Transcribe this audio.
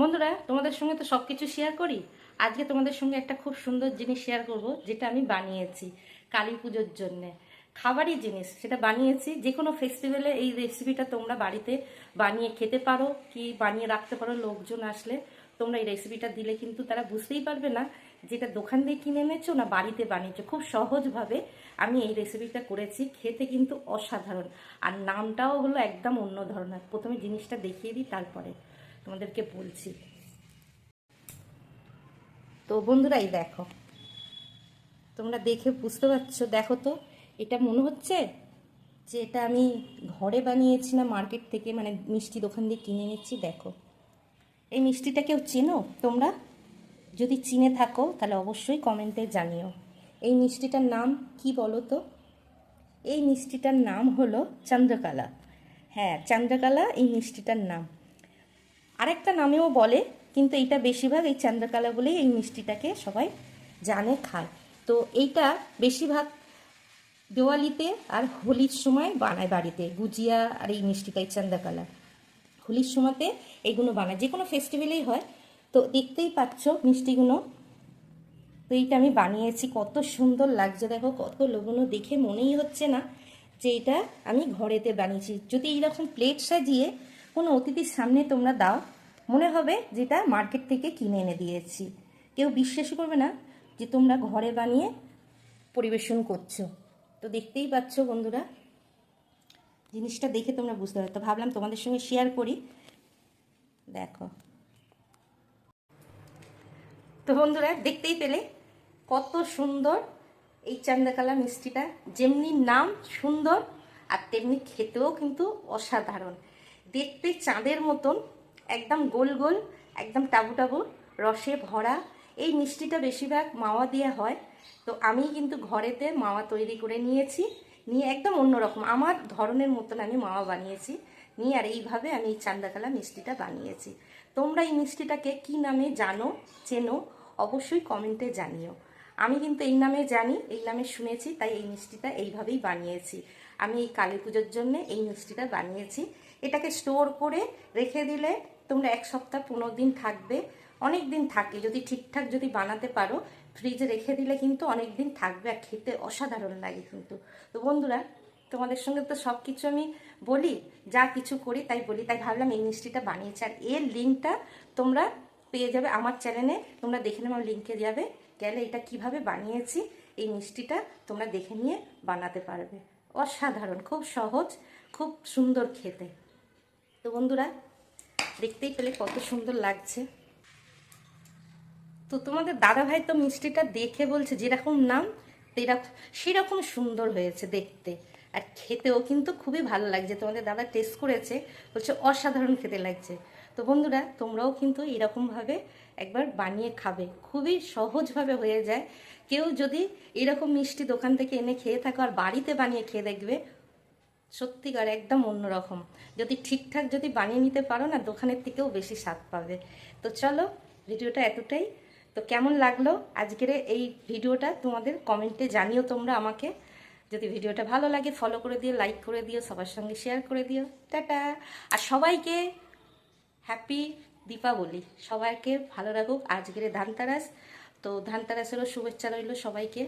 বন্ধুরা, তোমাদের সঙ্গে তো সব কিছু শেয়ার করি। আজকে তোমাদের সঙ্গে একটা খুব সুন্দর জিনিস শেয়ার করব, যেটা আমি বানিয়েছি কালী পুজোর জন্যে। খাবারই জিনিস, সেটা বানিয়েছি। যে কোনো ফেস্টিভ্যালে এই রেসিপিটা তোমরা বাড়িতে বানিয়ে খেতে পারো, কি বানিয়ে রাখতে পারো, লোকজন আসলে তোমরা এই রেসিপিটা দিলে কিন্তু তারা বুঝতেই পারবে না যেটা দোকান দিয়ে কিনে এনেছো না বাড়িতে বানিয়েছো। খুব সহজভাবে আমি এই রেসিপিটা করেছি, খেতে কিন্তু অসাধারণ। আর নামটাও হলো একদম অন্য ধরনের। প্রথমে জিনিসটা দেখিয়ে দিই, তারপরে। তোমাদেরকে বলছি। তো বন্ধুরা, এই দেখো। তোমরা দেখে বুঝতে পারছ, দেখো তো, এটা মনে হচ্ছে যে এটা আমি ঘরে বানিয়েছি না, মার্কেট থেকে মানে মিষ্টি দোকান দিয়ে কিনে নিচ্ছি দেখো। এই মিষ্টিটা কেউ চেনো তোমরা? যদি চিনে থাকো, তাহলে অবশ্যই কমেন্টে জানিও। এই মিষ্টিটার নাম কি বলো তো? এই মিষ্টিটার নাম হলো চন্দ্রকলা। হ্যাঁ চন্দ্রকলা এই মিষ্টিটার নাম। আরেকটা নামেও বলে, কিন্তু এইটা বেশিরভাগ এই চন্দ্রকলা বলেই এই মিষ্টিটাকে সবাই জানে, খায়। তো এইটা বেশিরভাগ দেওয়ালিতে আর হোলির সময় বানায় বাড়িতে, গুজিয়া আর এই মিষ্টিটা, এই চন্দ্রকলা। হোলির সময়তে এইগুলো বানায়, যে কোনো ফেস্টিভ্যালেই হয়। তো দেখতেই পাচ্ছ মিষ্টিগুলো। তো এইটা আমি বানিয়েছি, কত সুন্দর লাগছে, দেখো, কত লবণও দেখে মনেই হচ্ছে না যে এটা আমি ঘরেতে বানিয়েছি। যদি এইরকম প্লেট সাজিয়ে কোনো অতিথির সামনে তোমরা দাও। মনে হবে যেটা মার্কেট থেকে কিনে এনে দিয়েছি। কেউ বিশ্বাস করবে না যে তোমরা ঘরে বানিয়ে পরিবেশন করছ। তো দেখতেই পাচ্ছ বন্ধুরা, জিনিসটা দেখে তোমরা বুঝতে পারো তো ভাবলাম তোমাদের সঙ্গে শেয়ার করি। দেখো। তো বন্ধুরা, দেখতেই পেলে কত সুন্দর এই চান্দাকালা মিষ্টিটা। যেমনি নাম সুন্দর আর তেমনি খেতেও কিন্তু অসাধারণ। দেখতে চাঁদের মতন, একদম গোল গোল, একদম টাবু টাবু, রসে ভরা। এই মিষ্টিটা বেশিরভাগ মাওয়া দিয়ে হয়। তো আমি কিন্তু ঘরেতে মাওয়া তৈরি করে নিয়েছি। নিয়ে একদম অন্যরকম। আমার ধরনের মতন আমি মাওয়া বানিয়েছি। নিয়ে আর এইভাবে আমি চান্দাকালা মিষ্টিটা বানিয়েছি। তোমরা এই মিষ্টিটাকে কি নামে জানো, চেনো, অবশ্যই কমেন্টে জানিও। আমি কিন্তু এই নামে জানি, এই নামে শুনেছি, তাই এই মিষ্টিটা এইভাবেই বানিয়েছি। আমি এই কালী পুজোর জন্য এই মিষ্টিটা বানিয়েছি। এটাকে স্টোর করে রেখে দিলে তোমরা এক সপ্তাহ পনেরো দিন থাকবে। অনেক দিন থাকে, যদি ঠিকঠাক যদি বানাতে পারো ফ্রিজে রেখে দিলে কিন্তু অনেক দিন থাকবে আর খেতে অসাধারণ লাগে কিন্তু। তো বন্ধুরা, তোমাদের সঙ্গে তো সব কিছু আমি বলি, যা কিছু করি তাই বলি। তাই ভাবলাম এই মিষ্টিটা বানিয়েছি আর এর লিঙ্কটা তোমরা পেয়ে যাবে আমার চ্যানেলে। তোমরা দেখে নেবে লিঙ্কে যাবে। গেলে এটা কীভাবে বানিয়েছি, এই মিষ্টিটা তোমরা দেখে নিয়ে বানাতে পারবে। অসাধারণ, খুব সহজ, খুব সুন্দর খেতে। তো বন্ধুরা, দেখতেই পেলে কত সুন্দর লাগছে। তো তোমাদের দাদা ভাই তো মিষ্টিটা দেখে বলছে, যেরকম নাম সেরকম সুন্দর হয়েছে দেখতে। আর খেতেও কিন্তু খুবই ভালো লাগছে। তোমাদের দাদা টেস্ট করেছে, বলছে অসাধারণ খেতে লাগছে। তো বন্ধুরা, তোমরাও কিন্তু এরকমভাবে একবার বানিয়ে খাবে। খুবই সহজভাবে হয়ে যায়। কেউ যদি এরকম মিষ্টি দোকান থেকে এনে খেয়ে থাকো আর বাড়িতে বানিয়ে খেয়ে দেখবে, সত্যিকার একদম অন্যরকম। যদি ঠিকঠাক যদি বানিয়ে নিতে পারো না, দোকানের থেকেও বেশি স্বাদ পাবে। তো চলো, ভিডিওটা এতটাই। তো কেমন লাগল আজকের এই ভিডিওটা তোমাদের কমেন্টে জানিও তোমরা আমাকে। যদি ভিডিওটা ভালো লাগে ফলো করে দিও লাইক করে দিও, সবার সঙ্গে শেয়ার করে দিও। টাটা! আর সবাইকে হ্যাপি দীপাবলি সবাইকে ভালো রাখুক। আজকের ধানতারাস। তো ধানতারাসেরও শুভেচ্ছা রইল সবাইকে।